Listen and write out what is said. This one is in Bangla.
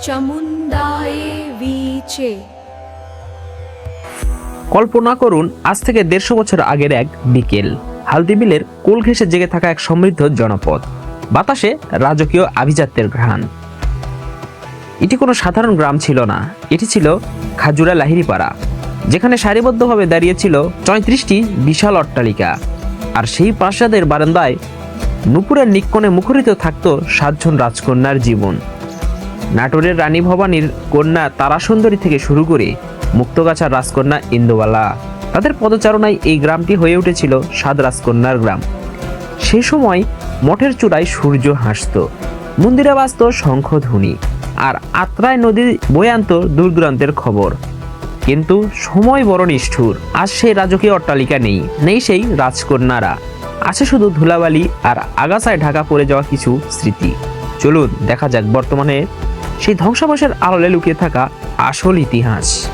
চামুন্ডায় বিচে। কল্পনা করুন, আজ থেকে দেড়শো বছর আগের এক বিকেল। হালদি বিলের কোল ঘেঁষে জেগে থাকা এক সমৃদ্ধ জনপদ। বাতাসে রাজকীয় আভিজাত্যের ঘ্রাণ। এটি কোনো সাধারণ গ্রাম ছিল না। এটি ছিল খাজুরা লাহিরিপাড়া যেখানে সারিবদ্ধভাবে দাঁড়িয়েছিল চৌত্রিশটি বিশাল অট্টালিকা। আর সেই প্রাসাদের বারান্দায় নুপুরের নিক্কণে মুখরিত থাকত সাতজন রাজকন্যার জীবন। নাটোরের রানী ভবানীর কন্যা তারাসুন্দরী থেকে শুরু করে মুক্তগাছার রাজকন্যা ইন্দুবালা। তাদের পদচারণায় এই গ্রামটি হয়ে উঠেছিল সাত রাজকন্যার গ্রাম। সে সময় মঠের চূড়ায় সূর্য হাসত। মন্দিরে বাজত শঙ্খধ্বনি আর আত্রায় নদী বয়ে আনত দূর দূরান্তের খবর। কিন্তু সময় বড় নিষ্ঠুর আজ সেই রাজকীয় অট্টালিকা নেই নেই সেই রাজকন্যারা। আছে শুধু ধুলাবালি আর আগাছায় ঢাকা পড়ে যাওয়া কিছু স্মৃতি। চলুন, দেখা যাক বর্তমানে সেই ধ্বংসাবশের আড়ালে লুকিয়ে থাকা আসল ইতিহাস।